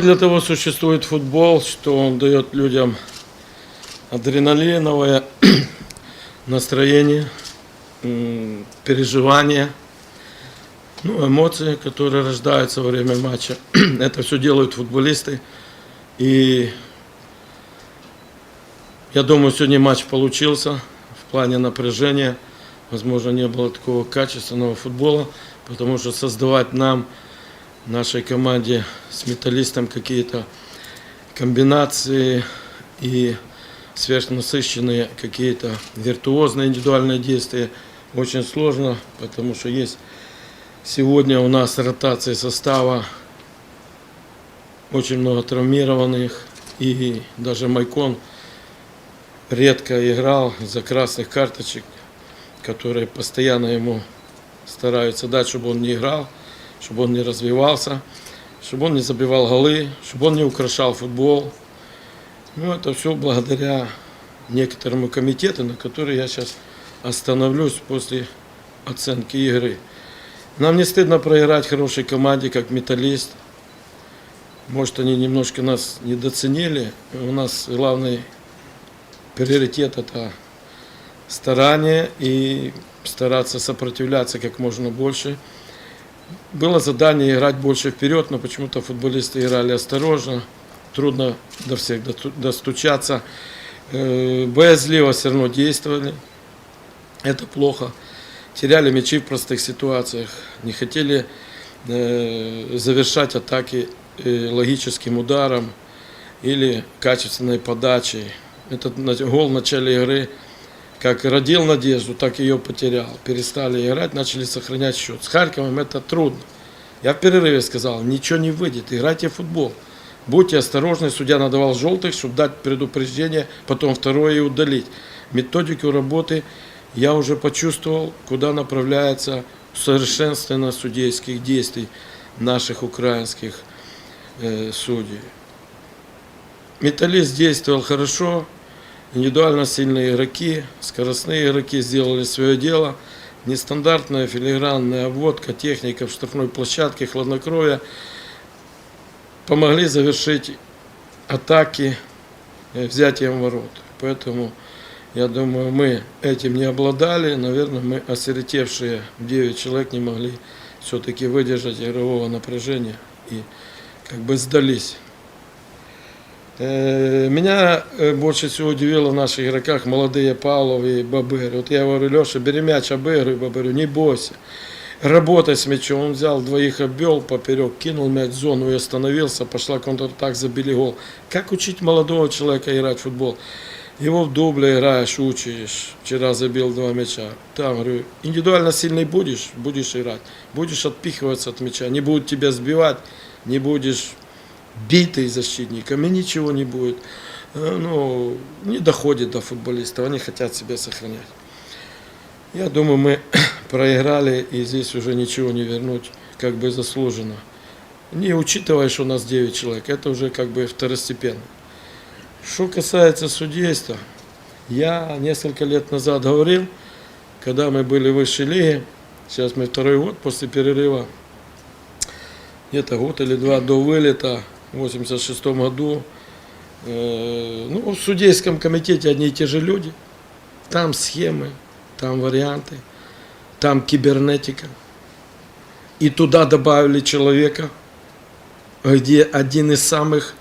Для того существует футбол, что он дает людям адреналиновое настроение, переживания, ну, эмоции, которые рождаются во время матча. Это все делают футболисты. И я думаю, сегодня матч получился в плане напряжения. Возможно, не было такого качественного футбола, потому что создавать нам, нашей команде с металлистом какие-то комбинации и сверхнасыщенные какие-то виртуозные индивидуальные действия. Очень сложно, потому что есть сегодня у нас ротация состава, очень много травмированных, и даже Майкон редко играл из-за красных карточек, которые постоянно ему стараются дать, чтобы он не играл, чтобы он не развивался, чтобы он не забивал голы, чтобы он не украшал футбол. Ну, это все благодаря некоторому комитету, на который я сейчас остановлюсь после оценки игры. Нам не стыдно проиграть хорошей команде, как металлист. Может, они немножко нас недоценили. У нас главный приоритет это старание и стараться сопротивляться как можно больше. Было задание играть больше вперед, но почему-то футболисты играли осторожно. Трудно до всех достучаться. Э, Боязливо все равно действовали. Это плохо. Теряли мячи в простых ситуациях. Не хотели э, завершать атаки э, логическим ударом или качественной подачей. Этот гол в начале игры как родил надежду, так ее потерял. Перестали играть, начали сохранять счет. С Харьковом это трудно. Я в перерыве сказал, ничего не выйдет, играйте в футбол. Будьте осторожны, судья надавал желтых, чтобы дать предупреждение, потом второе и удалить. Методику работы я уже почувствовал, куда направляется совершенствование судейских действий наших украинских э, судей. Металлист действовал хорошо, индивидуально сильные игроки, скоростные игроки сделали свое дело. Нестандартная филигранная обводка, техника в штрафной площадке, хладнокровие помогли завершить атаки э, взятием ворот. Поэтому я думаю, мы этим не обладали. Наверное, мы осиротевшие 9 человек не могли все-таки выдержать игрового напряжения и как бы сдались. Э, Меня э, больше всего удивило в наших игроках молодые Павлов и Бабыр. Вот я говорю, Леша, бери мяч, обыгрывай, Бабырю, не бойся. Работай с мячом. Он взял двоих, обвел поперек, кинул мяч в зону и остановился. Пошла контратак, забили гол. Как учить молодого человека играть в футбол? Его в дубле играешь, учишь. Вчера забил два мяча. Там, говорю, индивидуально сильный будешь, будешь играть. Будешь отпихиваться от мяча. Не будут тебя сбивать, не будешь битый защитниками, ничего не будет. Э, Ну, не доходит до футболистов, они хотят себя сохранять. Я думаю, мы проиграли, и здесь уже ничего не вернуть, как бы заслуженно. Не учитывая, что у нас 9 человек, это уже как бы второстепенно. Что касается судейства, я несколько лет назад говорил, когда мы были в высшей лиге, сейчас мы второй год после перерыва, где-то год или два до вылета в 86 году, э, ну, в судейском комитете одни и те же люди, там схемы, там варианты, там кибернетика. И туда добавили человека, где один из самых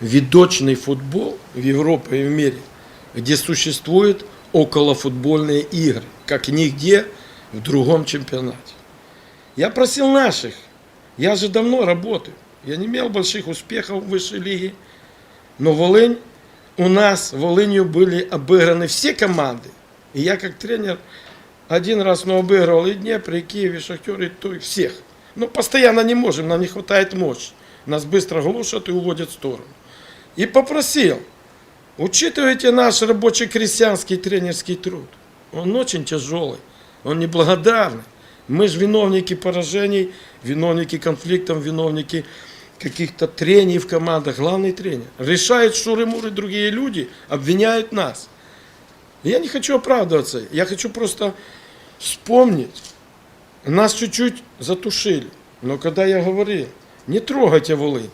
видочный футбол в Европе и в мире, где существуют околофутбольные игры, как нигде в другом чемпионате. Я просил наших, я же давно работаю, я не имел больших успехов в высшей лиге, но Волынь, у нас Волынью были обыграны все команды. И я как тренер один раз но обыгрывал и Днепр, и Киев, и Шахтер, и то, и всех. Но постоянно не можем, нам не хватает мощи. Нас быстро глушат и уводят в сторону. И попросил, учитывайте наш рабочий крестьянский тренерский труд. Он очень тяжелый, он неблагодарный. Мы же виновники поражений, виновники конфликтов, виновники каких-то трений в командах. Главный тренер. Решает шуры-муры другие люди, обвиняют нас. Я не хочу оправдываться, я хочу просто вспомнить. Нас чуть-чуть затушили. Но когда я говорил, не трогайте Волынь,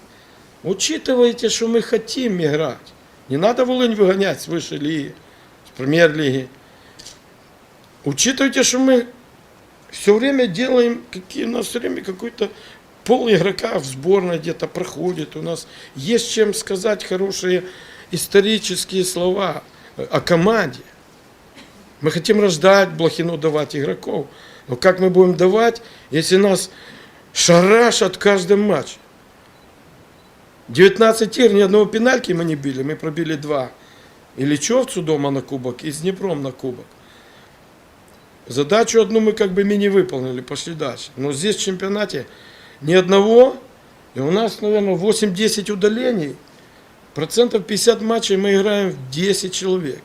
Учитывайте, что мы хотим играть. Не надо Волынь выгонять с высшей лиги, с премьер-лиги. Учитывайте, что мы все время делаем, какие у нас все время какой-то пол игрока в сборной где-то проходит. У нас есть чем сказать хорошие исторические слова о команде. Мы хотим рождать Блохину, давать игроков. Но как мы будем давать, если нас шарашат в каждом матче? 19 игр, ни одного пенальки мы не били, мы пробили два. И Личевцу дома на кубок, и с Днепром на кубок. Задачу одну мы как бы мини выполнили, пошли дальше. Но здесь в чемпионате ни одного, и у нас, наверное, 8-10 удалений. Процентов 50 матчей мы играем в 10 человек.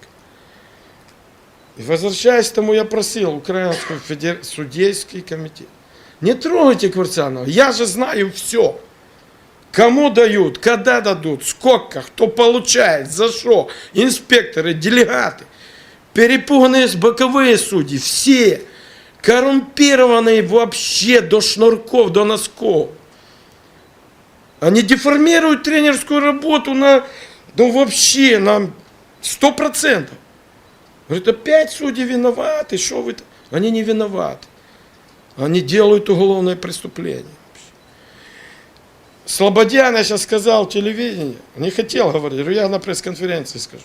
И возвращаясь к тому, я просил Украинский федер... судейский комитет. Не трогайте Кварцанова, я же знаю все. Кому дают, когда дадут, сколько, кто получает, за что, инспекторы, делегаты, перепуганные боковые судьи, все, коррумпированные вообще до шнурков, до носков. Они деформируют тренерскую работу на, ну вообще, на сто процентов. Говорит, опять судьи виноваты, что вы... Они не виноваты. Они делают уголовное преступление. Слободян, я сейчас сказал телевидение, не хотел говорить, я на пресс-конференции скажу.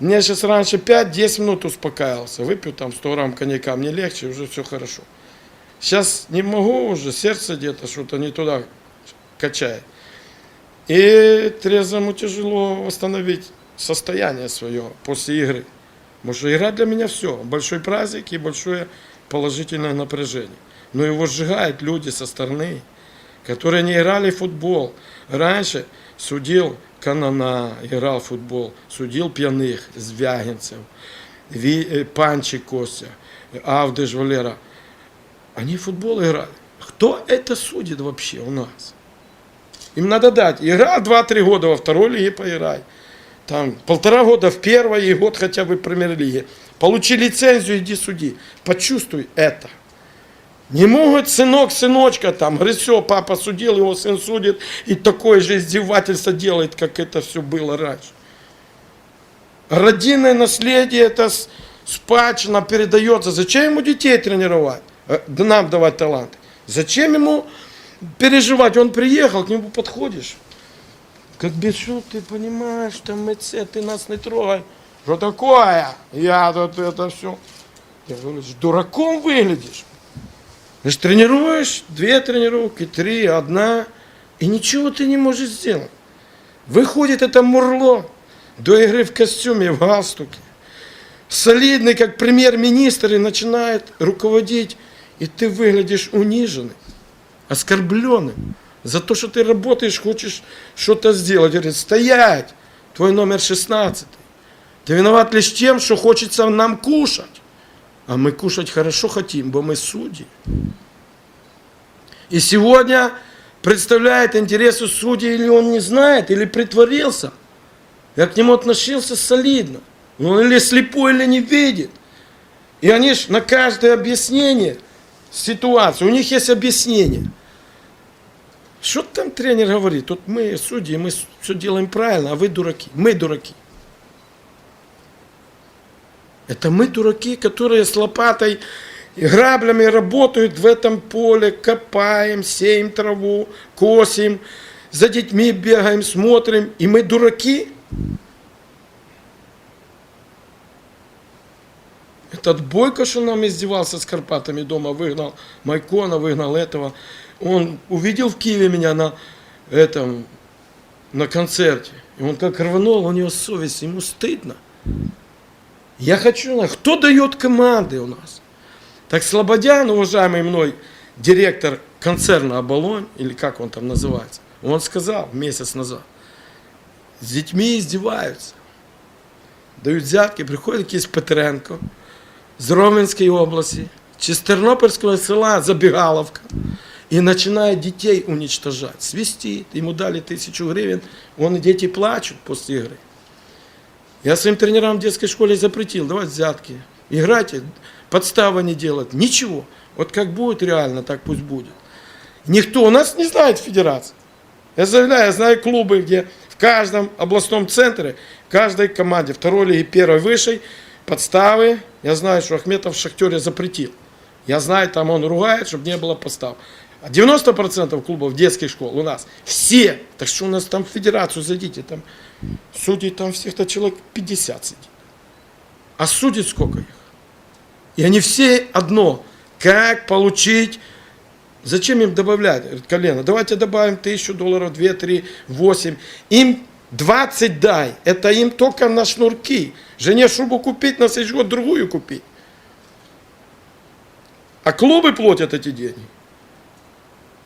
Мне сейчас раньше 5-10 минут успокаивался, выпью там 100 грамм коньяка, мне легче, уже все хорошо. Сейчас не могу уже, сердце где-то что-то не туда качает. И трезвому тяжело восстановить состояние свое после игры. Потому что игра для меня все. Большой праздник и большое положительное напряжение. Но его сжигают люди со стороны, которые не играли в футбол. Раньше судил Канана, играл в футбол, судил пьяных, Звягинцев, Ви- э, Панчи Костя, Авдыш Валера. Они в футбол играли. Кто это судит вообще у нас? Им надо дать. Игра 2-3 года во второй лиге поиграй. Там полтора года в первой и год хотя бы в премьер-лиге. Получи лицензию, иди суди. Почувствуй это. Не могут сынок, сыночка там, все, папа судил, его сын судит, и такое же издевательство делает, как это все было раньше. Родинное наследие, это спадщина передается. Зачем ему детей тренировать? Э, Нам давать таланты. Зачем ему переживать? Он приехал, к нему подходишь. Как Бичу, ты понимаешь, там МЦ, ты нас не трогай. Что такое? Я тут это все. Я говорю, «С дураком выглядишь. Ты тренируешь, две тренировки, три, одна, и ничего ты не можешь сделать. Выходит это мурло до игры в костюме, в галстуке. Солидный, как премьер-министр, и начинает руководить, и ты выглядишь униженным, оскорбленным. За то, что ты работаешь, хочешь что-то сделать. Говорит, стоять, твой номер 16. Ты виноват лишь тем, что хочется нам кушать. А мы кушать хорошо хотим, бо мы судьи. И сегодня представляет интересы судей, или он не знает, или притворился. Я к нему относился солидно. Он или слепой, или не видит. И они ж на каждое объяснение ситуации, у них есть объяснение. Что там тренер говорит? Тут мы судьи, мы все делаем правильно, а вы дураки. Мы дураки. Это мы дураки, которые с лопатой и граблями работают в этом поле, копаем, сеем траву, косим, за детьми бегаем, смотрим. И мы дураки. Этот Бойко, что нам издевался с Карпатами дома, выгнал Майкона, выгнал этого. Он увидел в Киеве меня на этом, на концерте. И он как рванул, у него совесть, ему стыдно. Я хочу знать, кто дает команды у нас? Так Слободян, уважаемый мной директор концерна «Оболонь», или как он там называется, он сказал месяц назад, с детьми издеваются. Дают взятки, приходит якийсь Петренко з Ровенської області, чи з Тернопільського села Забігаловка, и начинает детей уничтожать. Свистит, ему дали тысячу гривен, он и дети плачут после игры. Я своим тренерам в детской школе запретил давать взятки. Играйте, подстава не делать, ничего. Вот как будет реально, так пусть будет. Никто у нас не знает федерации. Я заявляю, я знаю клубы, где в каждом областном центре, в каждой команде второй лиги, первой, высшей, подставы. Я знаю, что Ахметов в Шахтере запретил. Я знаю, там он ругает, чтобы не было подстав. А 90% клубов детских школ у нас все. Так что у нас там в федерацию зайдите, там судей там всех-то человек 50 сидит. А судит сколько их? И они все одно. Как получить Зачем им добавлять колено? Давайте добавим тысячу долларов, 2, 3, 8. Им 20 дай. Это им только на шнурки. Жене шубу купить, на следующий год другую купить. А клубы платят эти деньги.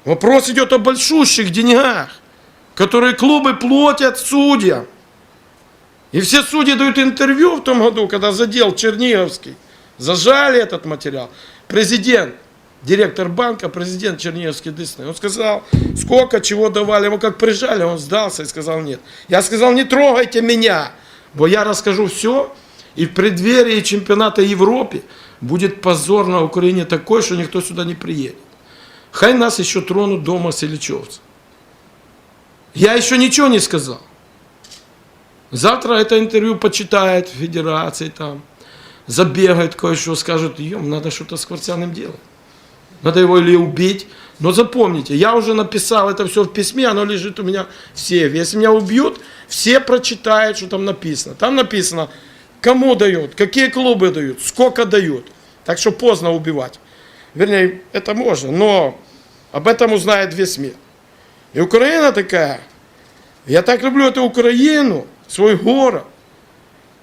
Вопрос идет о большущих деньгах, которые клубы платят судьям. И все судьи дают интервью в том году, когда задел Черниговский. Зажали этот материал. Президент директор банка, президент Черниговский Десны. Он сказал, сколько чего давали, его как прижали, он сдался и сказал нет. Я сказал, не трогайте меня, бо я расскажу все, и в преддверии чемпионата Европы будет позор на Украине такой, что никто сюда не приедет. Хай нас еще тронут дома селичевцы. Я еще ничего не сказал. Завтра это интервью почитает в федерации там, забегает кое-что, скажут, ем, надо что-то с Кварцяным делать. Надо его или убить. Но запомните, я уже написал это все в письме, оно лежит у меня в сейфе. Если меня убьют, все прочитают, что там написано. Там написано, кому дают, какие клубы дают, сколько дают. Так что поздно убивать. Вернее, это можно, но об этом узнает весь мир. И Украина такая. Я так люблю эту Украину, свой город.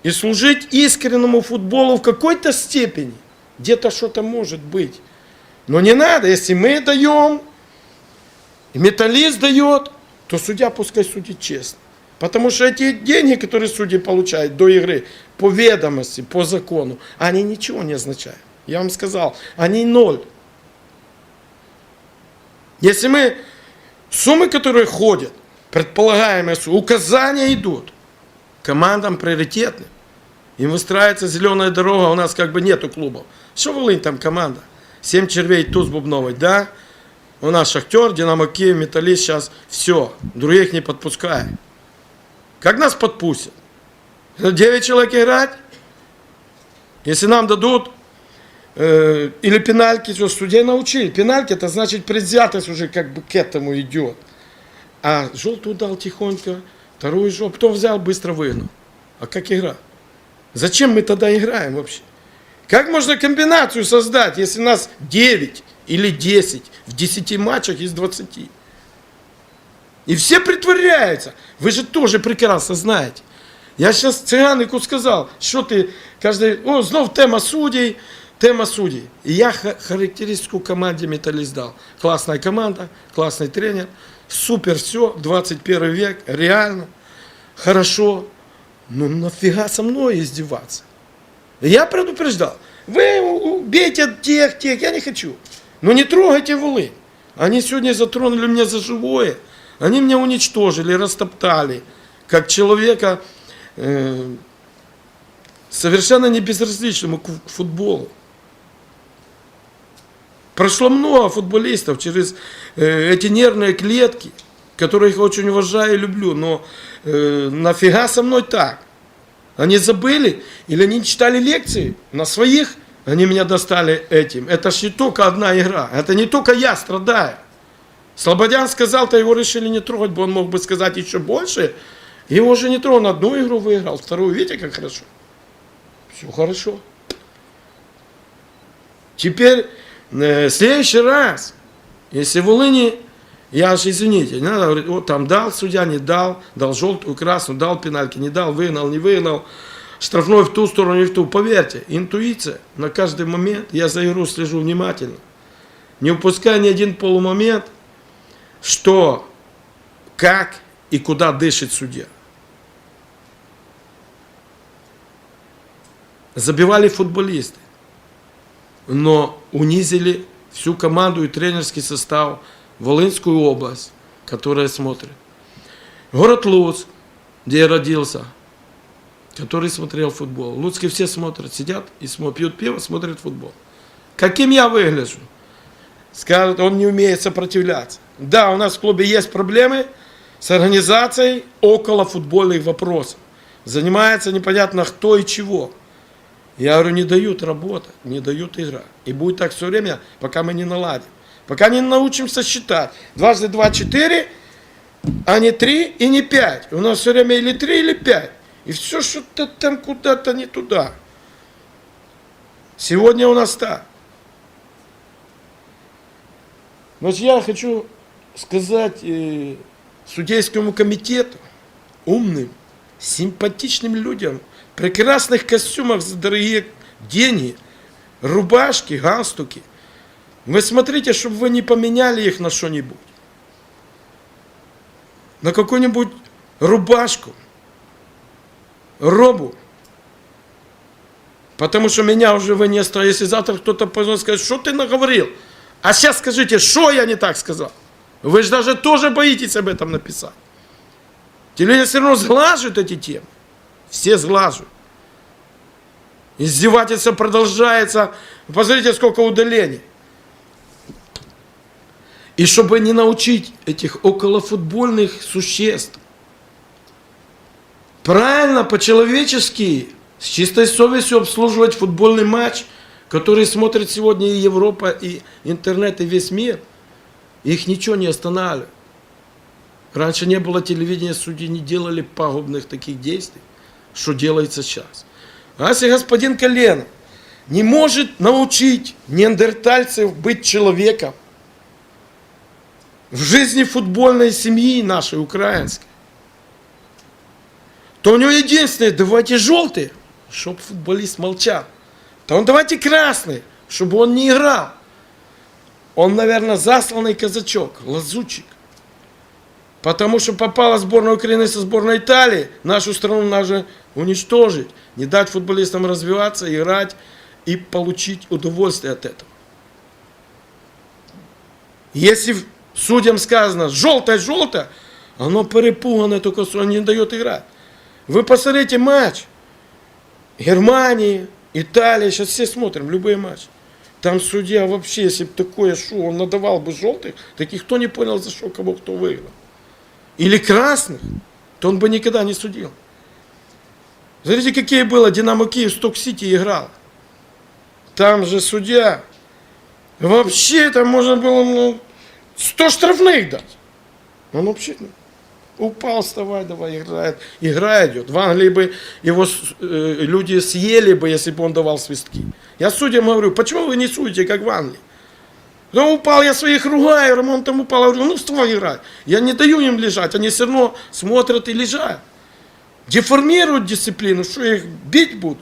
И служить искреннему футболу в какой-то степени. Где-то что-то может быть. Но не надо, если мы даем, и металлист дает, то судья пускай судит честно. Потому что эти деньги, которые судьи получают до игры, по ведомости, по закону, они ничего не означают. Я вам сказал, они ноль. Если мы, суммы, которые ходят, предполагаемые суммы, указания идут, командам приоритетны. Им выстраивается зеленая дорога, у нас как бы нету клубов. Что Волынь там команда? Семь червей, туз бубновый, да? У нас Шахтер, Динамо Киев, Металлист сейчас все, других не подпускаем. Как нас подпустят? Девять человек играть? Если нам дадут или пенальки, что судей научили. Пенальки, это значит предвзятость уже как бы к этому идет. А желтую дал тихонько, вторую желтую, потом взял, быстро выгнал. А как игра? Зачем мы тогда играем вообще? Как можно комбинацию создать, если нас 9 или 10 в 10 матчах из 20? И все притворяются. Вы же тоже прекрасно знаете. Я сейчас циганику сказал, що ти каждый, о, знов тема судей, тема судей. Я ха- характеристику команде Металлист дал. Классная команда, классный тренер, супер все, 21 век, реально, хорошо. Ну нафига со мной издеваться? Я предупреждал. Вы убейте тех, тех, я не хочу. Но не трогайте Волынь. Они сегодня затронули меня за живое. Они меня уничтожили, растоптали. Как человека э, совершенно не безразличному к футболу. Прошло много футболистов через э, эти нервные клетки, которых очень уважаю и люблю, но э, нафига со мной так? Они забыли или они читали лекции на своих, они меня достали этим. Это ж не только одна игра, это не только я страдаю. Слободян сказал, то его решили не трогать, бы он мог бы сказать еще больше. Его уже не тронул, одну игру выиграл, вторую, видите, как хорошо. Все хорошо. Теперь, в следующий раз, если в Волыни, я же, извините, не надо говорить, вот там дал судья, не дал, дал желтую, красную, дал пенальки, не дал, выгнал, не выгнал, штрафной в ту сторону, не в ту. Поверьте, интуиция на каждый момент, я за игру слежу внимательно, не упуская ни один полумомент, что, как и куда дышит судья. Забивали футболисты, но унизили всю команду и тренерский состав Волынскую область, которая смотрит. Город Луцк, где я родился, который смотрел футбол. В Луцке все смотрят, сидят и пьют пиво, смотрят футбол. Каким я выгляжу? Скажут, он не умеет сопротивляться. Да, у нас в клубе есть проблемы, с организацией около футбольных вопросов. Занимается непонятно кто и чего. Я говорю, не дают работать, не дают играть. И будет так все время, пока мы не наладим. Пока не научимся считать. Дважды два – четыре, а не три и не пять. У нас все время или три, или пять. И все что-то там куда-то не туда. Сегодня у нас так. Значит, я хочу сказать э, судейскому комитету, умным, симпатичным людям, прекрасных костюмах за дорогие деньги, рубашки, галстуки. Вы смотрите, чтобы вы не поменяли их на что-нибудь. На какую-нибудь рубашку, робу. Потому что меня уже вы не оставите. Если завтра кто-то позвонит, скажет, что ты наговорил? А сейчас скажите, что я не так сказал? Вы же даже тоже боитесь об этом написать. Телевидение все равно сглаживает эти темы. Все сглаживают. Издевательство продолжается. Посмотрите, сколько удалений. И чтобы не научить этих околофутбольных существ правильно, по-человечески, с чистой совестью обслуживать футбольный матч, который смотрит сегодня и Европа, и интернет, и весь мир, их ничего не останавливает. Раньше не было телевидения, судьи не делали пагубных таких действий, что делается сейчас. А если господин Колен не может научить неандертальцев быть человеком в жизни футбольной семьи нашей украинской, то у него единственное, давайте желтый, чтобы футболист молчал. То он давайте красный, чтобы он не играл. Он, наверное, засланный казачок, лазучик. Потому что попала сборная Украины со сборной Италии, нашу страну надо уничтожить, не дать футболистам развиваться, играть и получить удовольствие от этого. Если судьям сказано желтое-желтое, оно перепугано, только что не дает играть. Вы посмотрите матч. Германии, Италия, сейчас все смотрим, любые матчи. Там судья вообще, если бы такое шоу, он надавал бы желтых, так никто не понял, за что кого кто выиграл. Или красных, то он бы никогда не судил. Смотрите, какие было Динамо Киев, Сток-Сити играл. Там же судья. Вообще там можно было ну, 100 штрафных дать. Он вообще упал, вставай, давай, играет. Игра идет. В Англии бы его э, люди съели бы, если бы он давал свистки. Я судьям говорю, почему вы не судите, как в Англии? Ну, упал, я своих ругаю, Рамон там упал. Я говорю, ну, вставай, играй. Я не даю им лежать, они все равно смотрят и лежат. Деформируют дисциплину, что их бить буду?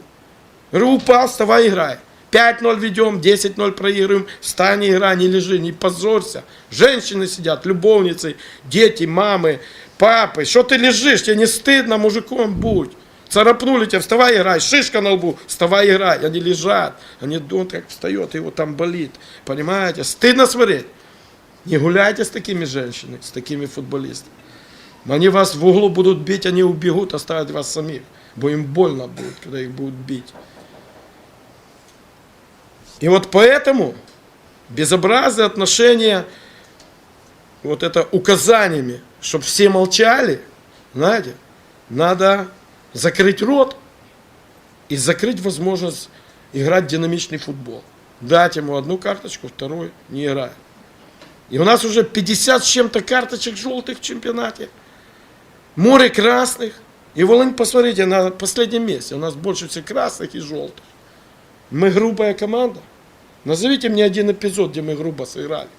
Говорю, упал, вставай, играй. 5-0 ведем, 10-0 проигрываем, встань, играй, не лежи, не позорься. Женщины сидят, любовницы, дети, мамы, папы. Что ты лежишь, тебе не стыдно, мужиком будь. Царапнули тебя, вставай, играй, шишка на лбу, вставай, играй. Они лежат, они думают, как встает, его там болит. Понимаете? Стыдно смотреть. Не гуляйте с такими женщинами, с такими футболистами. Они вас в углу будут бить, они убегут, оставят вас самих. Бо им больно будет, когда их будут бить. И вот поэтому безобразное отношение, вот это указаниями, чтобы все молчали, знаете, надо закрыть рот и закрыть возможность играть динамичный футбол. Дать ему одну карточку, вторую не играет. И у нас уже 50 с чем-то карточек желтых в чемпионате. Море красных. И Волынь, посмотрите, на последнем месте. У нас больше всех красных и желтых. Мы грубая команда. Назовите мне один эпизод, где мы грубо сыграли.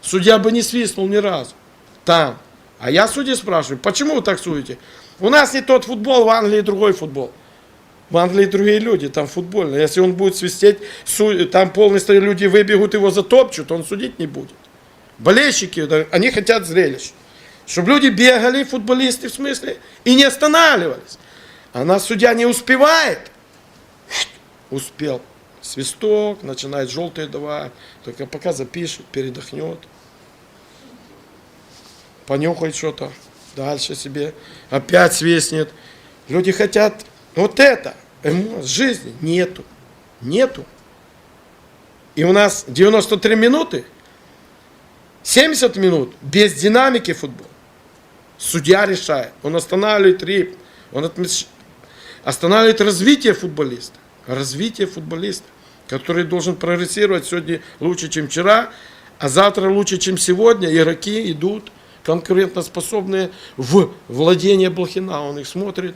Судья бы не свистнул ни разу. Там. А я судьи спрашиваю, почему вы так судите? У нас не тот футбол, в Англии другой футбол. В Англии другие люди, там футбольно. Если он будет свистеть, там полностью люди выбегут, его затопчут, он судить не будет. Болельщики, они хотят зрелищ. Чтобы люди бегали, футболисты в смысле, и не останавливались. А нас судья не успевает. Успел. Свисток, начинает желтые давать. Только пока запишет, передохнет. Понюхает что-то. Дальше себе. Опять свистнет. Люди хотят вот это. Эмо, жизни нету. Нету. И у нас 93 минуты, 70 минут без динамики футбол. Судья решает. Он останавливает ритм. Он отмеш- останавливает развитие футболиста. Развитие футболиста, который должен прогрессировать сегодня лучше, чем вчера, а завтра лучше, чем сегодня. Игроки идут конкурентоспособные в владение Блохина. Он их смотрит.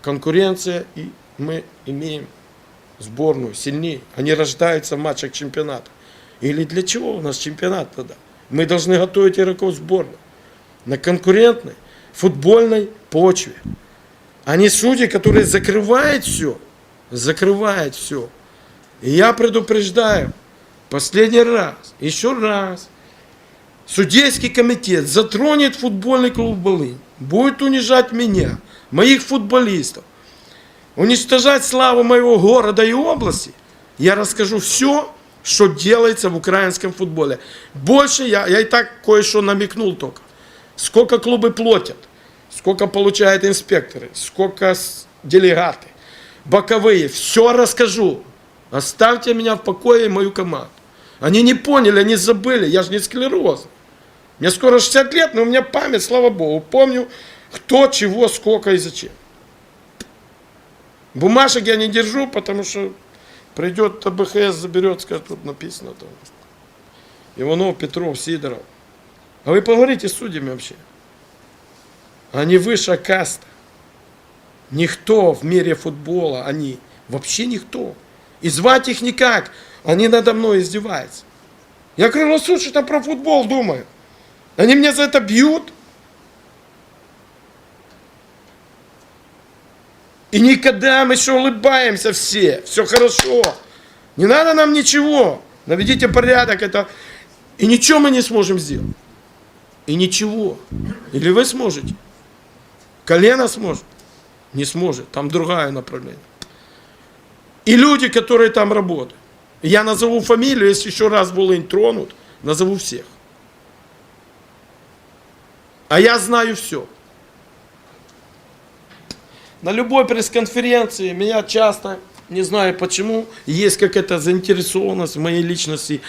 Конкуренция, и мы имеем сборную сильнее. Они рождаются в матчах чемпионата. Или для чего у нас чемпионат тогда? Мы должны готовить игроков сборной на конкурентной футбольной почве. Они судьи, которые закрывают все. Закрывают все. И я предупреждаю, последний раз, еще раз, судейский комитет затронет футбольный клуб Волынь, будет унижать меня, моих футболистов, уничтожать славу моего города и области, я расскажу все, что делается в украинском футболе. Больше я, я и так кое-что намекнул только. Сколько клубы платят, сколько получают инспекторы, сколько делегаты, боковые, все расскажу. Оставьте меня в покое и мою команду. Они не поняли, они забыли, я же не склероз. Мне скоро 60 лет, но у меня память, слава богу, помню, кто, чего, сколько и зачем. Бумажек я не держу, потому что придет ТБХС, заберет, скажет, тут написано там. Иванов, Петров, Сидоров. А вы поговорите с судьями вообще. Они высшая каста. Никто в мире футбола, они вообще никто. И звать их никак. Они надо мной издеваются. Я круглосуточно про футбол думаю. Они меня за это бьют. И никогда мы еще улыбаемся все. Все хорошо. Не надо нам ничего. Наведите порядок. Это... И ничего мы не сможем сделать. И ничего. Или вы сможете? Колено сможет? Не сможет. Там другое направление. И люди, которые там работают. Я назову фамилию, если еще раз Волынь тронут, назову всех. А я знаю все. На любой пресс-конференции меня часто, не знаю почему, есть какая-то заинтересованность в моей личности,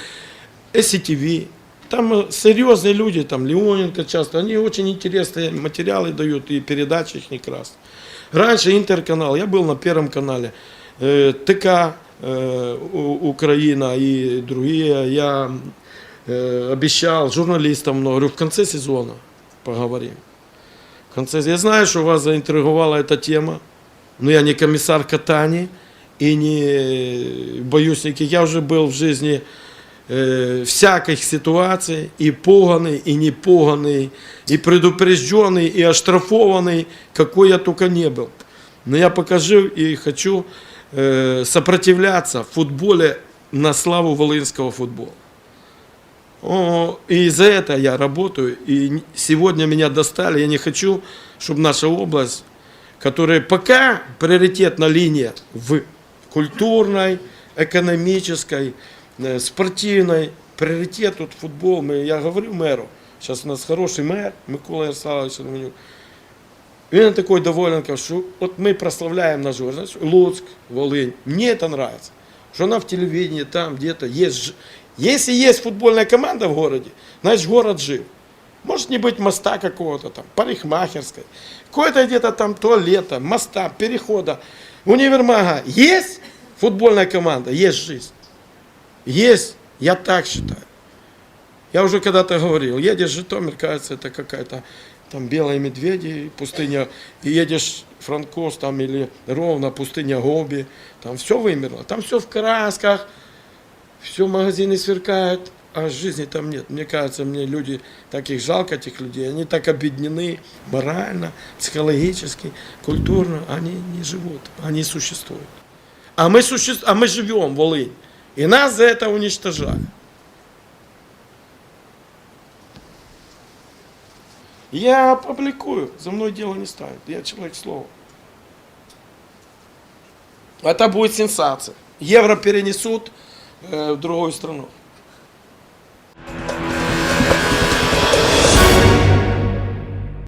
СCTV. Там э, серьезные люди, там Леоненко часто, они очень интересные материалы дают и передачи их не красят. Раньше Интерканал, я был на Первом канале, э, ТК э, Украина и другие, я э, обещал журналистам много, говорю, в конце сезона поговорим. В конце, я знаю, что вас заинтриговала эта тема, но я не комиссар катания и не боюсь никаких. Я уже был в жизни всяких ситуаций, и пуганный, и не пуганный, и предупрежденный, и оштрафованный, какой я только не был. Но я покажу и хочу э, сопротивляться в футболе на славу волынского футбола. О, и за это я работаю. И сегодня меня достали. Я не хочу, чтобы наша область, которая пока приоритетная линия в культурной, экономической, спортивной, приоритет тут футбол. Мы, я говорю мэру, сейчас у нас хороший мэр, Микола Ярославович Романюк. Он такой доволен, что вот мы прославляем наш город, Луцк, Волынь. Мне это нравится. Что она в телевидении, там где-то есть. Если есть футбольная команда в городе, значит город жив. Может не быть моста какого-то там, парикмахерской, какое-то где-то там туалета, моста, перехода, универмага. Есть футбольная команда, есть жизнь. Есть, я так считаю. Я уже когда-то говорил, едешь в Житомир, кажется, это какая-то там белые медведи, пустыня, и едешь Франкос там или ровно пустыня Гоби, там все вымерло, там все в красках, все магазины сверкают, а жизни там нет. Мне кажется, мне люди, так их жалко, этих людей, они так объединены морально, психологически, культурно, они не живут, они существуют. А мы, суще... а мы живем Волынь, и нас за это уничтожают. Я опубликую, за мной дело не станет, я человек слова. Это будет сенсация. Евро перенесут э, в другую страну.